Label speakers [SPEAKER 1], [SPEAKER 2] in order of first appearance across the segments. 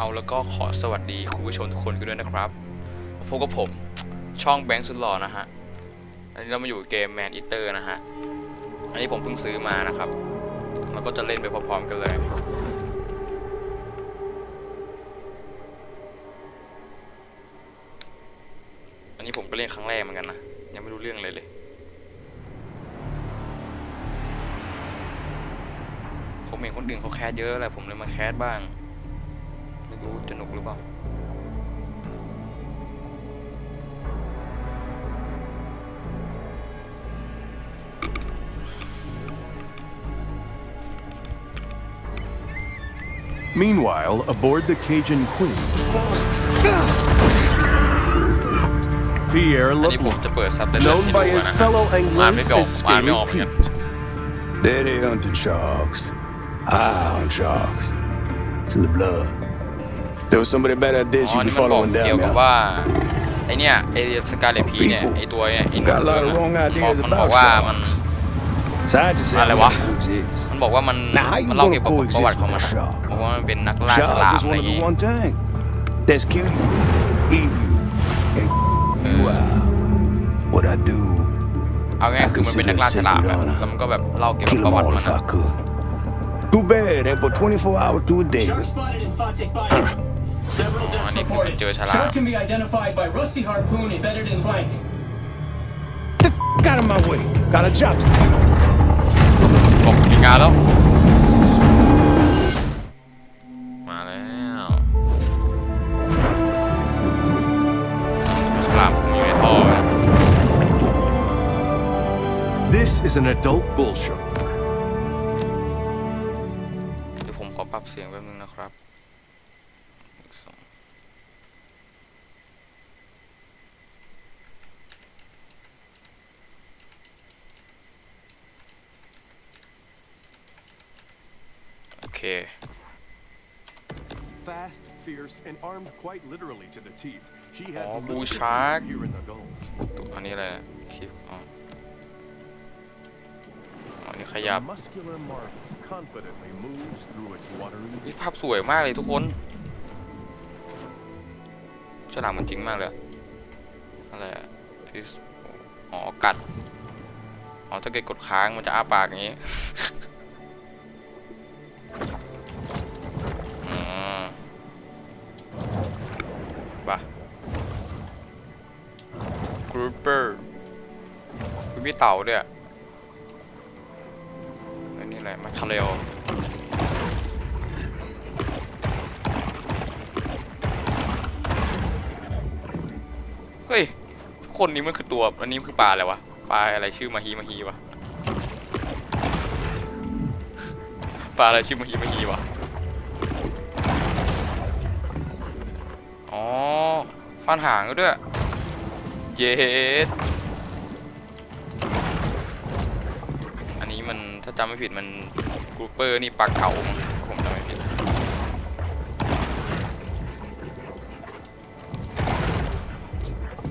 [SPEAKER 1] เอาแล้วก็ขอสวัสดีคุณผู้ชมทุกคนกันด้วยนะครับพบกับผมช่องแบงค์สุดหล่อนะฮะ อันนี้เรามาอยู่เกมแมนอีเตอร์นะฮะ อันนี้ผมเพิ่งซื้อมานะครับแล้วก็จะเล่นไปพร้อมๆกันเลยอันนี้ผมก็เล่นครั้งแรกเหมือนกันนะ ยังไม่รู้เรื่องเลยเลย ผมเห็นคนอื่นเขาแคสเยอะแหละผมเลยมาแคสบ้าง ไม่รู้จะหนุกหรือเปล่า
[SPEAKER 2] Meanwhile, aboard the Cajun Queen, Pierre
[SPEAKER 1] อันนี้ผม
[SPEAKER 2] LeBlanc,
[SPEAKER 1] จะเปิดซับไตเติลให้
[SPEAKER 2] known
[SPEAKER 1] ดู
[SPEAKER 2] by
[SPEAKER 1] นะ
[SPEAKER 2] his
[SPEAKER 1] ฮะ
[SPEAKER 2] fellow
[SPEAKER 1] อ่านไม่
[SPEAKER 2] anglers
[SPEAKER 1] ออก
[SPEAKER 2] as
[SPEAKER 1] อ่านไม่
[SPEAKER 2] Scaly
[SPEAKER 1] ออกเหมือนกัน
[SPEAKER 2] Pete.
[SPEAKER 3] There they hunting sharks. Eye on sharks. It's in the blood. There was somebody better at
[SPEAKER 1] อ๋
[SPEAKER 3] this
[SPEAKER 1] อ
[SPEAKER 3] you
[SPEAKER 1] อัน
[SPEAKER 3] be
[SPEAKER 1] นี้มันบอก
[SPEAKER 3] following
[SPEAKER 1] เกี่ยว
[SPEAKER 3] down
[SPEAKER 1] กับ
[SPEAKER 3] now.
[SPEAKER 1] ว่าไอเนี่ยไอสกาเลพีเนี่ย
[SPEAKER 3] People
[SPEAKER 1] ไอตัวเนี่ยอิน
[SPEAKER 3] Got a lot of wrong
[SPEAKER 1] มันบอก
[SPEAKER 3] ideas
[SPEAKER 1] มันบอก
[SPEAKER 3] about
[SPEAKER 1] ว่ามัน
[SPEAKER 3] sharks. Scientists say
[SPEAKER 1] Ale,
[SPEAKER 3] they
[SPEAKER 1] wah.
[SPEAKER 3] coexist.
[SPEAKER 1] มันบอกว่ามัน
[SPEAKER 3] Now, how you
[SPEAKER 1] มันเล่า
[SPEAKER 3] gonna
[SPEAKER 1] เกี่ยวกับประวัติของมัน
[SPEAKER 3] coexist with a shark?
[SPEAKER 1] บอกว่ามันเป็นนักล่าฉ
[SPEAKER 3] Shark
[SPEAKER 1] ลาม
[SPEAKER 3] just
[SPEAKER 1] อะไรอ
[SPEAKER 3] want
[SPEAKER 1] ย่าง
[SPEAKER 3] to
[SPEAKER 1] งี้
[SPEAKER 3] do one thing. That's kill you, eat you, and you out. What I do,
[SPEAKER 1] เอาง่ายๆคือมันเป็นนักล่าฉลามอะแล้วมันก็แบบเล่าเกี่ยวกับ
[SPEAKER 3] kill
[SPEAKER 1] ประ
[SPEAKER 3] them
[SPEAKER 1] วัติ
[SPEAKER 3] all
[SPEAKER 1] มัน
[SPEAKER 3] if
[SPEAKER 1] อะ
[SPEAKER 3] I could. Too bad, they put 24 hours to a day.
[SPEAKER 4] Shark spotted in Fatik Bay. Several
[SPEAKER 1] Oh,
[SPEAKER 4] deaths
[SPEAKER 1] I need to
[SPEAKER 4] reported.
[SPEAKER 1] do a chala.
[SPEAKER 4] Shark can be identified by rusty harpoon embedded in flank.
[SPEAKER 3] Get out of my way. Got a job to do.
[SPEAKER 1] บอกมีงานแล้ว มาแล้วฉลามผมอยู่ในท่อนะ
[SPEAKER 2] This is an adult bull shark.
[SPEAKER 1] เดี๋ยวผมขอปรับเสียงแป๊บนึง
[SPEAKER 2] Fierce, and armed quite literally to the teeth. She has
[SPEAKER 1] Oh,
[SPEAKER 2] a
[SPEAKER 1] bull
[SPEAKER 2] little
[SPEAKER 1] shark.
[SPEAKER 2] here in the Gulf.
[SPEAKER 1] ตัวอันนี้อะไรนะคลิปอ๋ออ๋ออันนี้ขยับ
[SPEAKER 2] The muscular marvel confidently moves through its watery
[SPEAKER 1] นี่ภาพสวยมากเลยทุกคนฉลามมันจริงมากเลยอะอะไรอะพิสอ๋อกัดอ๋อถ้าเกิดกดค้างมันจะอ้าปากอย่างนีู้เปอร์คือมีเต่าด้วยอะแล้วนี่อะไรมาคาเรลเฮ้ยทุกคนนี้มันคือตัว อันนี้คือปลาอะไรวะ ปลาอะไรชื่อมาฮีมาฮีวะ ปลาอะไรชื่อมาฮีมาฮีวะ อ๋อ ฟันหางก็ด้วย เย็ดอันนี้มันถ้าจำไม่ผิดมันกรูเปอร์นี่ปลาเก๋าผมจำไม่ผิด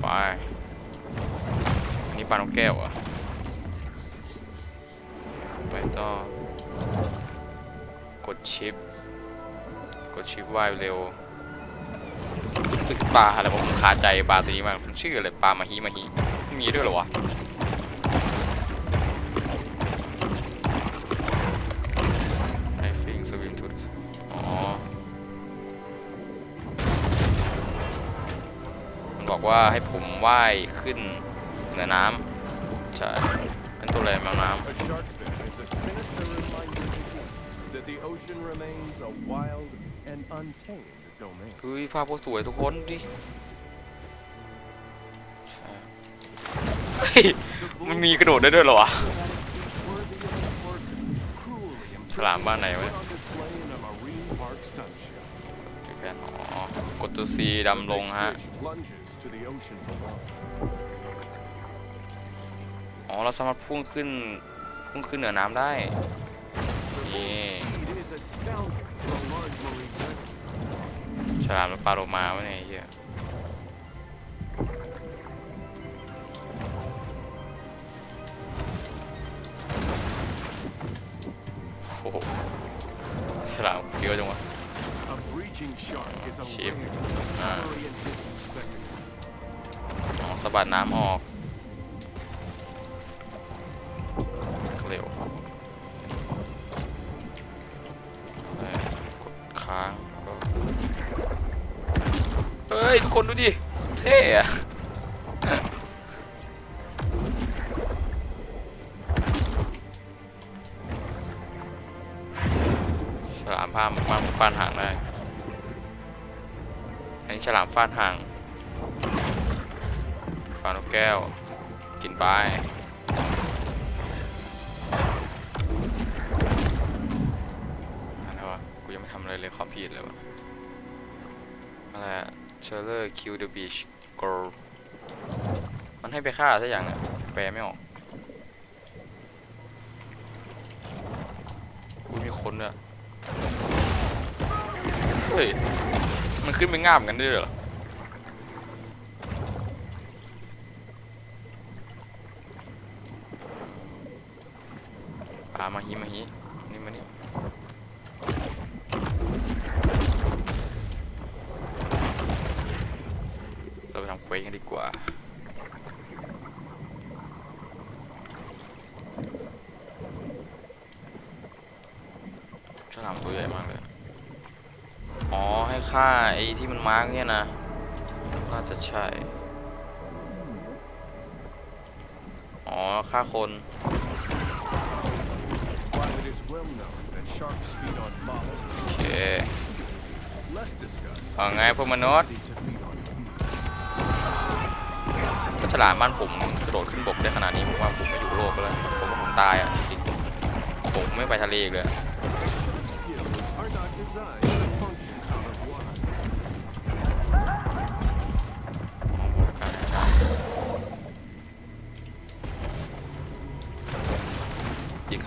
[SPEAKER 1] ไปอันนี้ปลานกแก้วอะไปต่อกดชิป กดชิปว่ายเร็ว คือปลาอะไรผมคาใจปลาตัวนี้มากมันชื่ออะไรปลามาฮีมาฮีมีด้วยเหรอวะไอฟิงสวิมทุดอ๋อมันบอกว่าให้ผมว่ายขึ้นเหนือน้ำใช่เป็นตัวอะไรมาน้
[SPEAKER 2] A shark fin is a sinister reminder to humans that the ocean remains a wild and untamed domain. ำ
[SPEAKER 1] เฮ้ยภาพโคตรสวยทุกคนดิใช่เฮ้ยมันมีกระโดดได้ด้วยเหรอวะ
[SPEAKER 2] Worthy of an orchid, cruelly
[SPEAKER 1] ฉลามบ้านไหนวะ
[SPEAKER 2] put on display in a marine park stunt show.
[SPEAKER 1] ดูแค่อ๋อกดตัวซีดำลงฮะ
[SPEAKER 2] Fish plunges to the ocean below.
[SPEAKER 1] อ๋อ เราสามารถพุ่งขึ้น พุ่งขึ้นเหนือน้ำได้ นี่
[SPEAKER 2] Speed is astounding for a large marine predator.
[SPEAKER 1] ฉลามและปลาโลมาวะเนี่ยไอ้เฮียโอ้โหฉลามเฟี้ยวจังวะ
[SPEAKER 2] A breaching shark is a
[SPEAKER 1] Ship.
[SPEAKER 2] rare,
[SPEAKER 1] Ah.
[SPEAKER 2] oriented spectacle.
[SPEAKER 1] อ๋อสะบัดน้ำออก ฉลามพามมาฟาดหางได้อันนี้ฉลามฟาดหางปลานกแก้ว กินไปอะไรวะ กูยังไม่ทำอะไรเลยความผิดเลยวะอะไรอะเชลเลอร์ kill the beach girl มันให้ไปฆ่าซะอย่างอะแปลไม่ออกมีคนอะเฮ้ย มันขึ้นไปง่ามกันด้วยเหรออามาฮีมาฮีนี่มานี่เราไปทำเควสกันดีกว่า ฉลามตัวใหญ่มากเลย อ๋อ ให้ฆ่าไอ้ที่มันมาร์กเนี่ยนะน่าจะใช่ อ๋อฆ่าคน โอเคเอาไงพวกมนุษย์ถ้าฉลามบ้านผมกระโดดขึ้นบกได้ขนาดนี้ผมว่าผมไม่อยู่โลกแล้วผมว่าผมตายอะจริงผมไม่ไปทะเลอีกเลย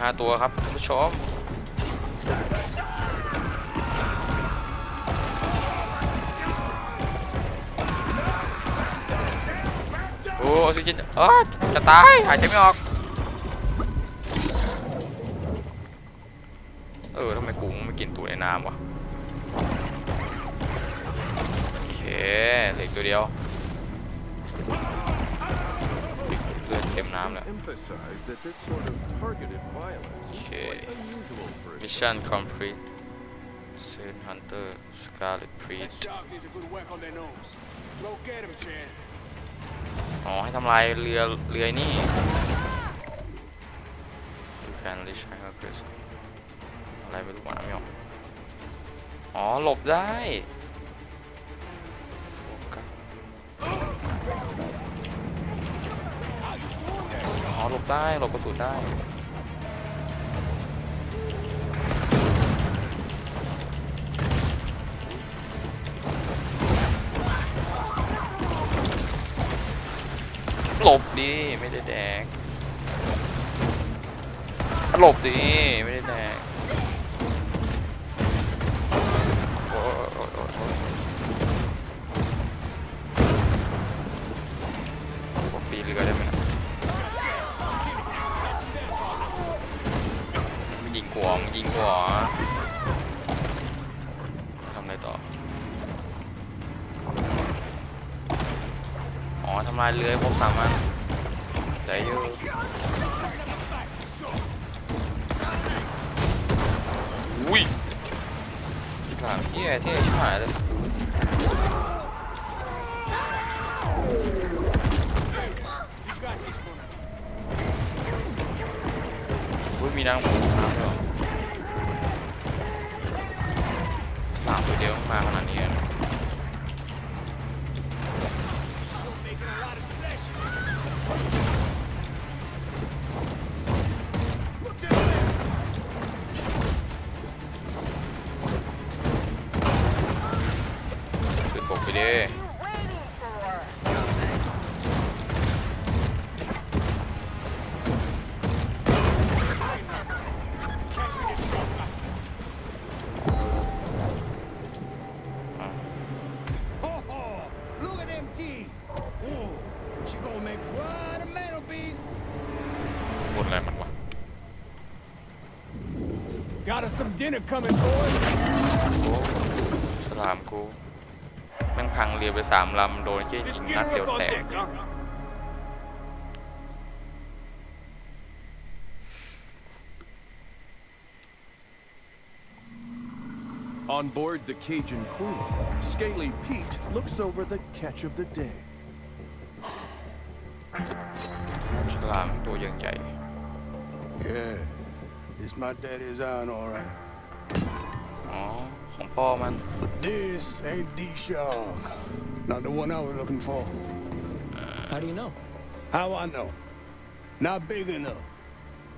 [SPEAKER 1] อีกห้าตัวครับท่านผู้ชมโอ้ออกซิเจนเออจะตายหายใจไม่ออก เออทำไมกูไม่กินตัวในน้ำวะโอเคเหลืออกตัวเดียวเลือดเต็มน้ำเลย
[SPEAKER 2] Emphasize that this sort of targeted violence is
[SPEAKER 1] Okay.
[SPEAKER 2] quite unusual for a shark.
[SPEAKER 1] Mission complete Saint Hunter Scarlet Priest
[SPEAKER 5] shark needs a good whack on their nose. Go get him, Chad.
[SPEAKER 1] อ๋อให้ทำลายเรือเรือนี่ You can reach higher place อะไรไม่รู้ว่าไม่ออกอ๋อหลบได้ ได้หลบกระสุนได้หลบดิไม่ได้แดกหลบดิไม่ได้แดกโอ้ยโอ้ยโอ้ย มันยิงหัวมันยิงหัวทำอะไรต่อ อ๋อทำลายเรือให้ครบสามอันได้ยอะอุ้ยหลังเที่ยเท่ชิบหายเลยอุ้ยมีนางหมู
[SPEAKER 5] dinner coming, boys.
[SPEAKER 1] โอ้ฉลา ามกูแม่งพังเรือไปสามลำโดนแค่ยิงนัดเดียวแตก
[SPEAKER 2] On board the Cajun Queen, Scaly Pete looks over the catch of the day.
[SPEAKER 1] ฉลามตัวยังใหญ่
[SPEAKER 3] Yeah, this my daddy's iron, all right.
[SPEAKER 1] อ๋อ ของพ่อมัน
[SPEAKER 3] But this ain't the shark. Not the one I was looking for.
[SPEAKER 5] How do you know?
[SPEAKER 3] How I know? Not big enough.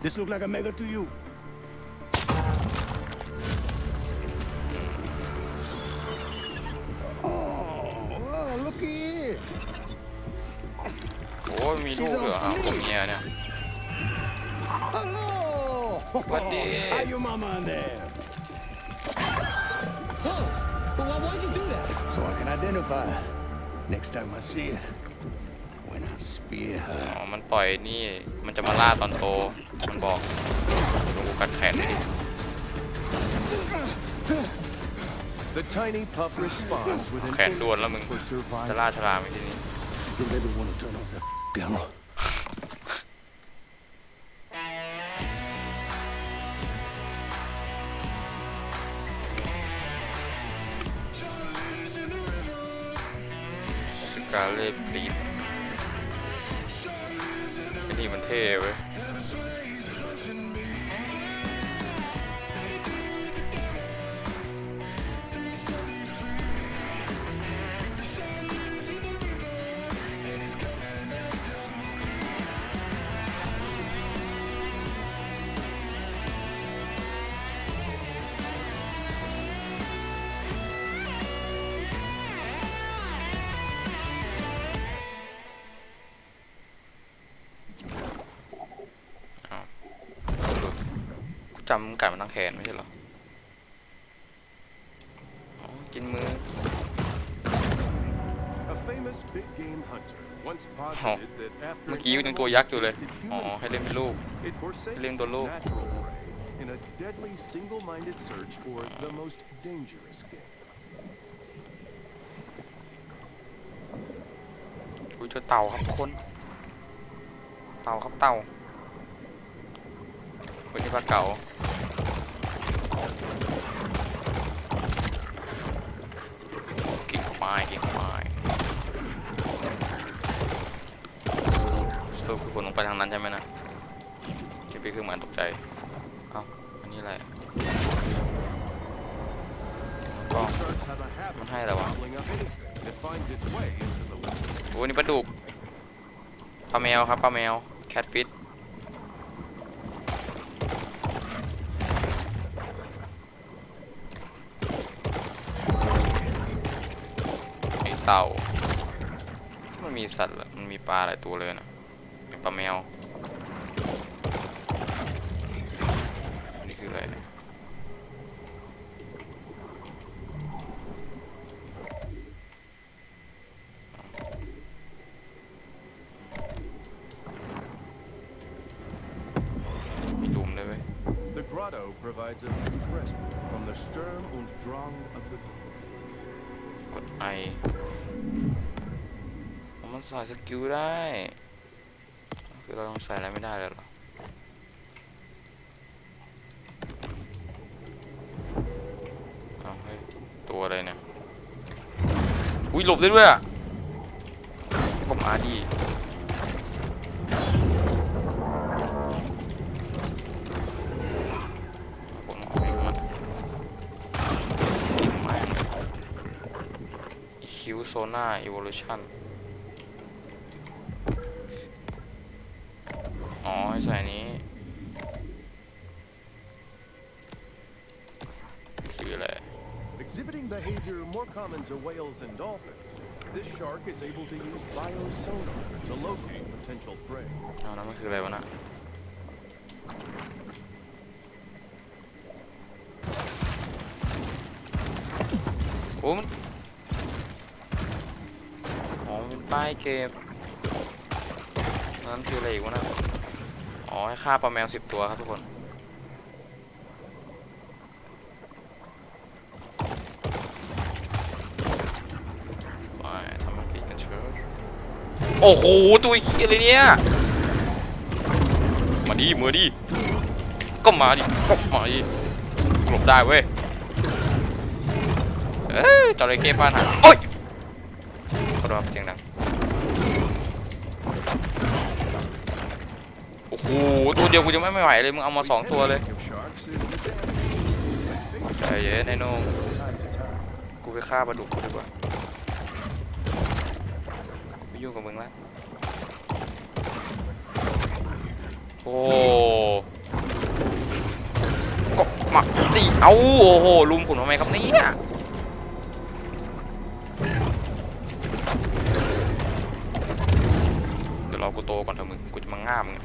[SPEAKER 3] This look like a mega to you. Oh, well, looky here.
[SPEAKER 1] โอ้ยมีลูกเหรอครับตัวเมียเนี่ย
[SPEAKER 3] Hello.
[SPEAKER 1] What the-
[SPEAKER 3] How your mama in there?
[SPEAKER 5] Whoa! But why, why'd you do that?
[SPEAKER 3] So I can identify her next time I see her. When I spear
[SPEAKER 1] อ๋
[SPEAKER 3] her.
[SPEAKER 1] อ มันปล่อยนี่ มันจะมาล่าตอนโต มันบอกดูกูกัดแขนดิ
[SPEAKER 2] The tiny pup responds with an
[SPEAKER 1] แขนด่วนแล้วมึง
[SPEAKER 2] instinct for
[SPEAKER 1] จะ
[SPEAKER 2] survival.
[SPEAKER 1] ล่าฉลามไปที่นี่
[SPEAKER 3] Don't ever want to turn off that camera.
[SPEAKER 1] จำกัดมันทั้งแขนไม่ใช่เหรออ๋อกินมือ
[SPEAKER 2] A famous big game hunter once posited that after
[SPEAKER 1] เมื่อ
[SPEAKER 2] an
[SPEAKER 1] กี้ยัง
[SPEAKER 2] animal
[SPEAKER 1] ตัวยักษ์อยู่เลย
[SPEAKER 2] tasted
[SPEAKER 1] อ๋อ
[SPEAKER 2] human
[SPEAKER 1] ให้เล่นเป็น
[SPEAKER 2] flesh,
[SPEAKER 1] ลูก
[SPEAKER 2] It forsakes
[SPEAKER 1] Ling
[SPEAKER 2] its
[SPEAKER 1] do lo.
[SPEAKER 2] natural prey in a deadly single-minded search for the most dangerous game.
[SPEAKER 1] กูเจอเต่าครับทุกคน เต่าครับเต่า วันนี้ปลาเก๋ากินเข้าไปกินข้าไปสรุปคือคนลงไปทางนั้นใช่ไหมนะที่ไปคือหมันตกใจ เอ้า อันนี้อะไรก็
[SPEAKER 2] Sharks have a habit
[SPEAKER 1] Con hai
[SPEAKER 2] of
[SPEAKER 1] là bao?
[SPEAKER 2] gobbling up anything that finds its way into the liquid.
[SPEAKER 1] โอ้นี่ปลาดุกปลาแมวครับปลาแมวแคทฟิต มันมีสัตว์เหรอมันมีปลาหลายตัวเลยนะเป็นปลาแมวนี่คืออะไรเนี่ยมีหลุมเลยเว้ย
[SPEAKER 2] The grotto provides a brief respite from the Sturm und Drang of the beast.
[SPEAKER 1] กดไอมัน ใส่สกิลได้ คือเราต้องใส่อะไรไม่ได้เลยหรอเอาเฮ้ตัวอะไรเนี่ย อุ้ยหลบได้ด้วยอะผมอาดีผมเอาอีกมันกินแม่งคิวโซน่าอีวอลูชัน
[SPEAKER 2] Exhibiting behavior more common to whales and dolphins, this shark is able to use biosonar to locate potential prey.
[SPEAKER 1] อ้าวนั่นมันคืออะไรวะน่ะโอ้มันอ๋อมันเป็นป้ายเก็บนั่นคืออะไรอีกวะน่ะอ๋อ ให้ฆ่าปลาแมวสิบตัวครับทุกคน โอ้โหตัวเฮียเลยเนี่ย มาดิมาดิก็มาดิก็มาดิหลบได้เว้ยเอ้ยจระเข้ฟาดหางโอ้ยขอโทษครับเสียงดังโอ้โหตัวเดียวกูยังไม่ไหวเลยมึงเอามาสองตัวเลยใจเย็นไอ้นง
[SPEAKER 2] From time to time.
[SPEAKER 1] กูไปฆ่าปลาดุกกูดีกว่า ยุ่งกับมึงละโอ้ก็มาตีเอาโอ้โหลุมผมทำไมครับเนี่ยเดี๋ยวรอกูโตก่อนเถอะมึงกูจะมาง่ามึง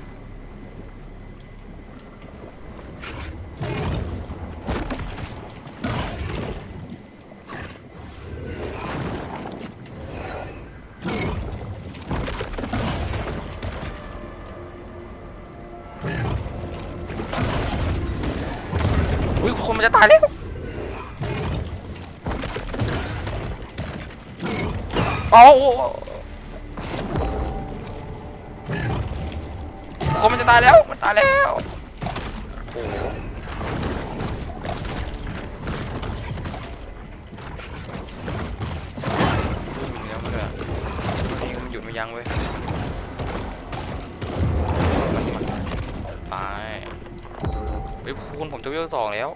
[SPEAKER 1] มันจะตายแล้วเอาคนมันจะตายแล้ว มันตายแล้วโอ้โหมีเนื้อมาเลยอะนี่มันหยุดไม่ยั้งเว้ยตายเฮ้ยคุณผมจะเวลสองแล้ว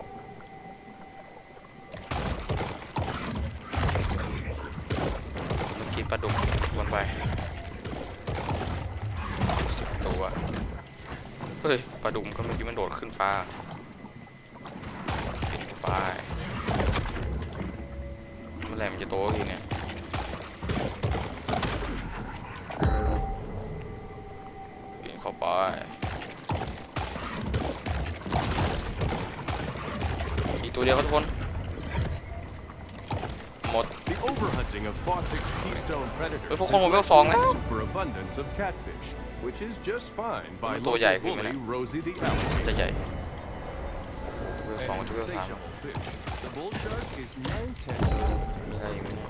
[SPEAKER 1] ปลาดุกวนไปสิบตัวเฮ้ยปลาดุกมันก็เมื่อกี้มันโดดขึ้นฟ้ากินข้าไปเมื่อไหร่มันจะโตทีเนี่ยกินเข้าไปอีกตัวเดียวครับทุกคน หมด
[SPEAKER 2] The overhunting of Fawtick's keystone predators
[SPEAKER 1] Ôi,
[SPEAKER 2] has
[SPEAKER 1] không, không,
[SPEAKER 2] led
[SPEAKER 1] không, không,
[SPEAKER 2] to a
[SPEAKER 1] không.
[SPEAKER 2] superabundance of catfish, which is just fine by
[SPEAKER 1] Nó to
[SPEAKER 2] local
[SPEAKER 1] dài khi mà
[SPEAKER 2] bully
[SPEAKER 1] nè.
[SPEAKER 2] Rosie the alligator.
[SPEAKER 1] จะใหญ่เวลสอง
[SPEAKER 2] An
[SPEAKER 1] จะเวลสาม
[SPEAKER 2] insatiable fish. The bull shark is nine tenths of the
[SPEAKER 1] มีอะไรอีกไหมเนี่ย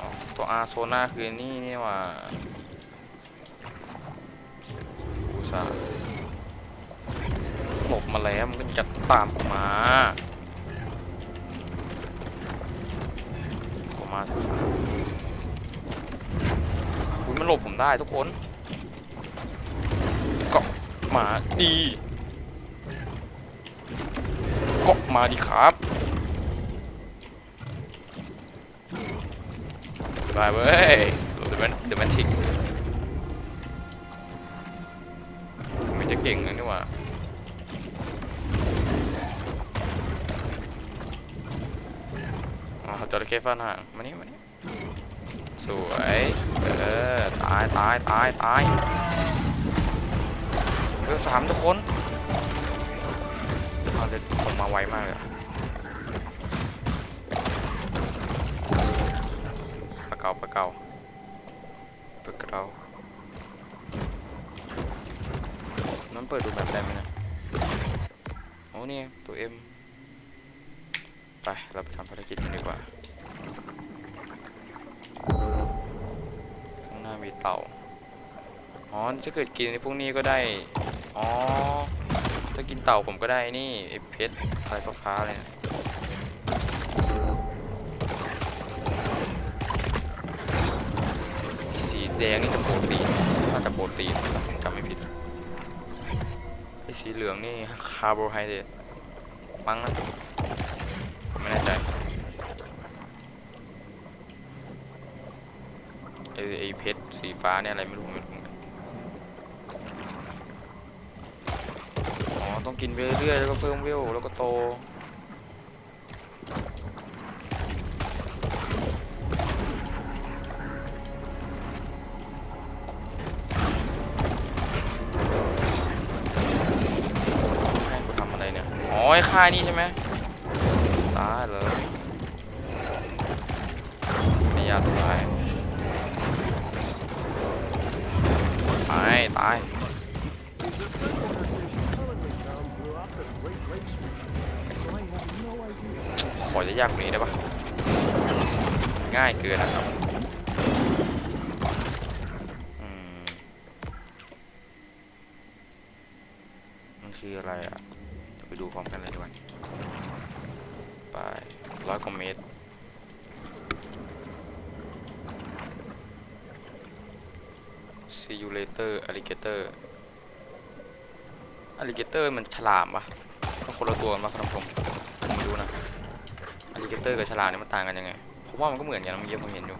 [SPEAKER 1] อ๋อตัวอาโซนาคือนี่นี่หว่าอุตส่าห์หลบมาแล้วมันก็จะตามกูมา มาคุณมันหลบผมได้ทุกคนก็มาดีก็มาดีครับบายเว้ยเดอะแมนเดอะแมนทิกไม่จะเก่งนะนี่ว่า จระเข้ฟันห่างมานี่มานี่สวยเออตายตายตายตายเรือสามทุกคนเอาเด็ดผมมาไวมากเลยอะปลาเก่าปลาเก่าปลาเก่านั้นเปิดดูแบบได้ไหมนะโอ้นี่ตัวเอ็มไป เราไปทำภารกิจกันดีกว่าีเต่า อ๋อถ้าเกิดกินพวกนี้ก็ได้ อ๋อ ถ้ากินเต่าผมก็ได้นี่ไอเพชรอะไรฟ้าๆเลยนะสีแดงนี่จะโปรตีนน่าจะโปรตีนจำไม่ผิดไอสีเหลืองนี่คาร์โบไฮเดรตมั้งนะผมไม่แน่ใจไอ้ไอเพชร สีฟ้าเนี่ยอะไรไม่รู้ไม่รู้เหมือนกันอ๋อต้องกินไปเรื่อยๆแล้วก็เพิ่มเวลแล้วก็โตให้กูทำอะไรเนี่ยอ๋อไอ้ค่ายนี่ใช่ไหม ขอจะยากกว่นี้ได้ปะง่ายเกินนะครับมันคืออะไรอะไปดูพร้อมกันเลยดีกว่าไปร้อยกว่าเมตรซี e เ you later alligator ลิเกเตอร์มันฉลามปะ คนละตัวกันปะครับผมผมไม่รู้นะ alligator กับฉลามเนี่ยมันต่างกันยังไงผมว่ามันก็เหมือนกันนะเมื่อกี้ผมเห็นอยู่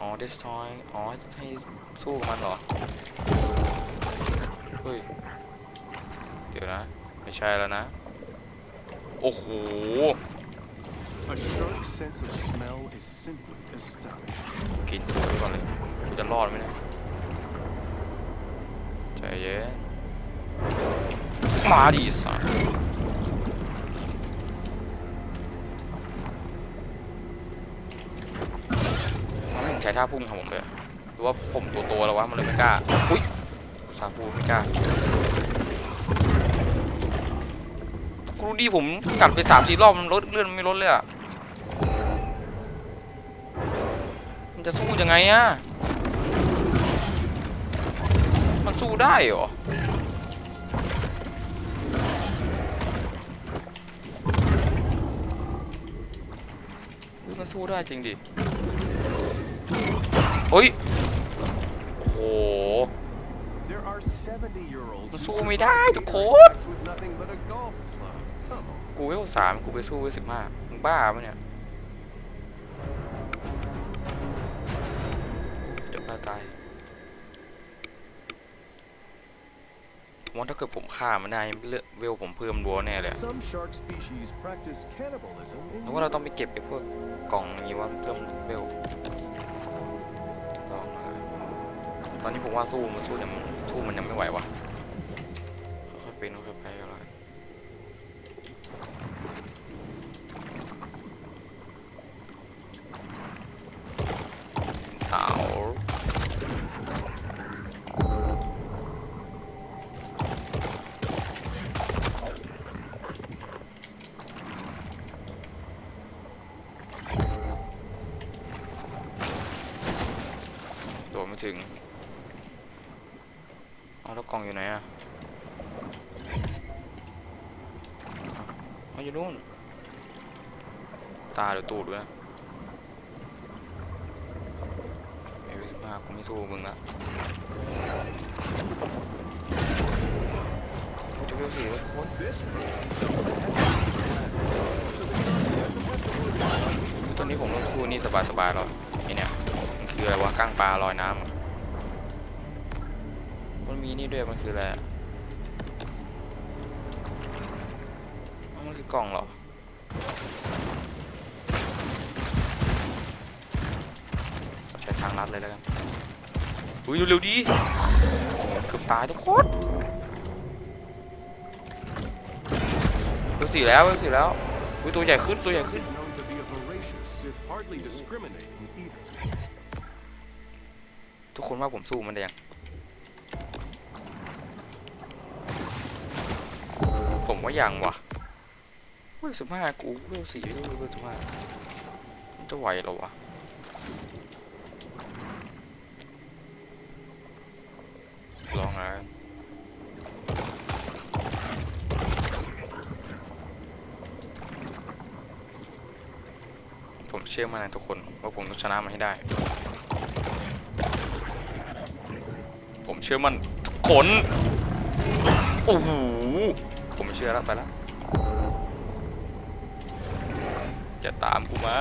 [SPEAKER 1] อ๋อ destroy อ๋อให้สู้กับมันเหรอเฮ้ยเดี๋ยวนะ ไม่ใช่แล้วนะ โอ้โห
[SPEAKER 2] A shark's sense of smell is simply astonishing.
[SPEAKER 1] กินตัวนี้ก่อนเลยกูจะรอดไหมเนี่ย ใจเย็นมาดิสัสมันไม่เห็นใช้ท่าพุ่งของผมเลยหรือว่าผมตัวโตแล้ววะมันเลยไม่กล้า อุ้ยสาปูไม่กล้าครูดีผมกัดไปสามสี่รอบมันลดเลื่อนไม่ลดเลยอะมันจะสู้ยังไงอะ มันสู้ได้เหรอเฮ้ยมันสู้ได้จริงดิเฮ้ย โอ้โห มันสู้ไม่ได้ทุกคน กูเวลสามกูไปสู้เวลสิบห้ามึงบ้าปะเนี่ย มว่าถ้าเกิดผมฆ่ามันได้เลือกเวลผมเพิ่มรัวแน่เลยอะ
[SPEAKER 2] Some shark species practice cannibalism in
[SPEAKER 1] แล้วว่าเราต้องไปเก็บไอ้พวกกล่องอย่างนี้ว่ามันเพิ่มเวลลองมาตอนนี้ผมว่าสู้มันสู้ยังสู้มันยังไม่ไหววะค่ โดดไม่ถึงเอาแล้วกล่องอยู่ไหนอะเอาอยู่นู่น ตาเดี๋ยวตูดด้วยเอวิสมากูไม่สู้มึงละโอ้ยจะเวลสี่เลยโอ้ยตอนนี้ผมต้องสู้นี่สบายๆแล้วไอเนี่ย คืออะไรวะก้างปลาลอยน้ำมันมีนี่ด้วยมันคืออะไรมันคือกล่องเหรอใช้ทางลัดเลยแล้วกันอุ้ยเร็วดีเกือบตายทุกคนเวสี่แล้วเวสี่แล้วอุ้ยตัวใหญ่ขึ้นตัวใหญ่ขึ้น ทุกคนว่าผมสู้มันได้ยัง ผมว่ายังวะเวสิบห้ากูเวลสี่เวลสิบห้าจะไหวหรอวะลองนะผมเชื่อมั่นในทุกคนว่าผมต้องชนะมันให้ได้ ผม เชื่อมันทุกคนโอ้โหผมไม่เชื่อแล้วไปแล้วจะตามกูมา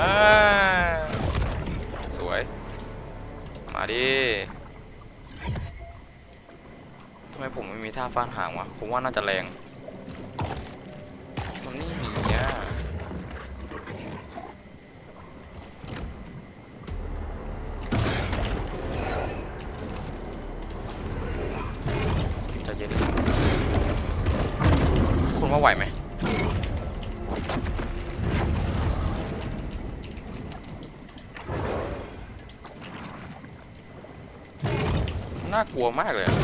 [SPEAKER 1] สวย มาดิทำไมผมไม่มีท่าฟาดหางวะ ผมว่าน่าจะแรง มันไม่มีอะากลัวมากเลยอะ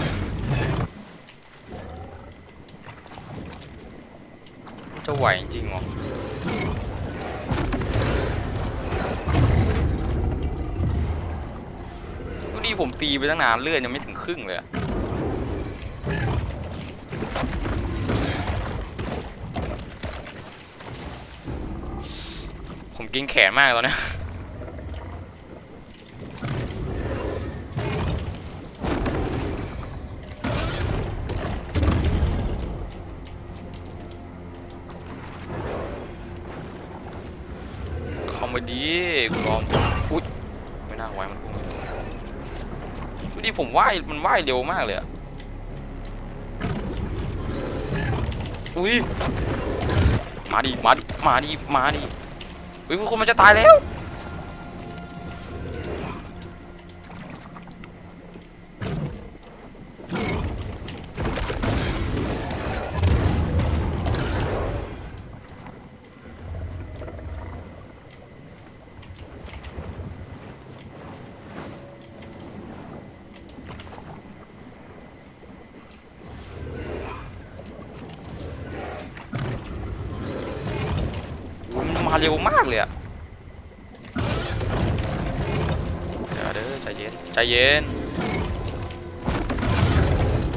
[SPEAKER 1] มันจะไหวจริงหรอดูดิผมตีไปตั้งนานเลือดยังไม่ถึงครึ่งเลยผมกินแขนมากตอนนี้ ยเข้ามาดีกูลองอุ้ยไม่น่าไหวมันพุ่งดูดิผมว่ายมันว่ายเร็วมากเลยอะอุ้ยมาดิมาดิมาดิมาดิอุ้ยพวกคนมันจะตายแล้ว มันมาเร็วมากเลยอะเดี๋ยวเด้อใจเย็นใจเย็น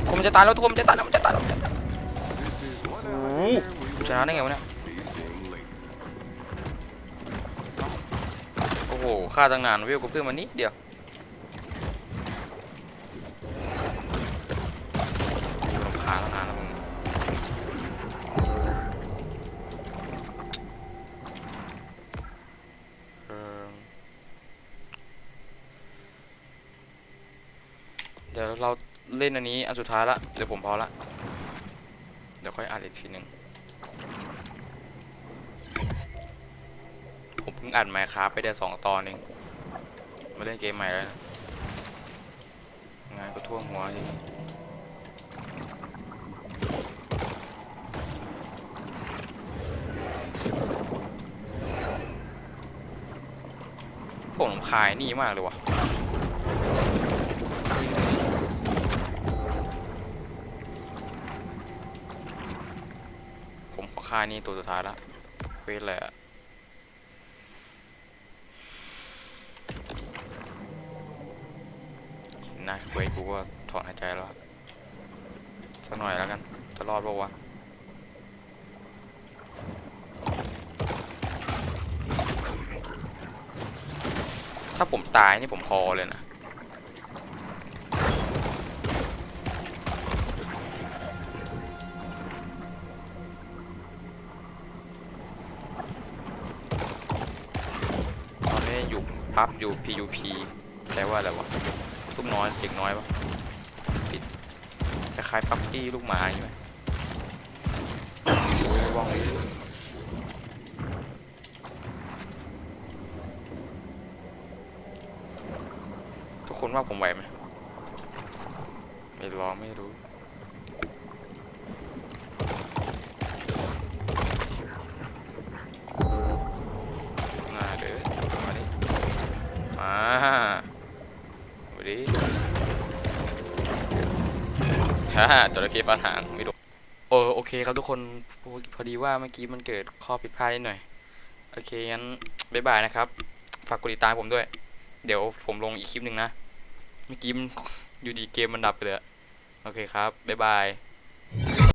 [SPEAKER 1] คนมันจะตายแล้วทุกคนมันจะตายแล้วมันจะตายแล้วจะตาย
[SPEAKER 2] This is one
[SPEAKER 1] โอ้
[SPEAKER 2] hour
[SPEAKER 1] โหชนะได้ไงวะเนี่ยโอ้โหฆ่าตั้งนานวิวกับเพื่อนมันนิดเดียว เล่นอันนี้อันสุดท้ายละเดี๋ยวผมพอละ เดี๋ยวค่อยอ่านอีกทีหนึ่งผมเพิ่งอัดไมค์ครับไปได้สองตอนเองมาเล่นเกมใหม่แล้วงานก็ท่วมหัวอยู่ผมรำคายนี่มากเลยว่ะ ค่ายนี่ตัวสุดท้ายละเวสเลยอะนะเว้ยกูก็ถอนหายใจแล้วสักหน่อยแล้วกัน จะรอดปะวะถ้าผมตายนี่ผมพอเลยนะ นี้อยู่ปั๊บอยู่ PUP แปลว่าอะไรวะลูกน้อยเด็กน้อยปะปิดคล้ายๆปั๊บปี้ลูกหมาใช่ไหมโอ้ยว่องทุกคนว่าผมไหวไหมไม่ลองไม่รู้ ฮ่าจระเข้ฟันหางไม่โดนเออโอเคครับทุกคนพอพอดีว่าเมื่อกี้มันเกิดข้อผิดพลาดนิดหน่อย โอเคงั้นบ๊ายบายนะครับ ฝากกดติดตามผมด้วย เดี๋ยวผมลงอีกคลิปหนึ่งนะ เมื่อกี้มันอยู่ดีเกมมันดับไปเลย โอเคครับบ๊ายบาย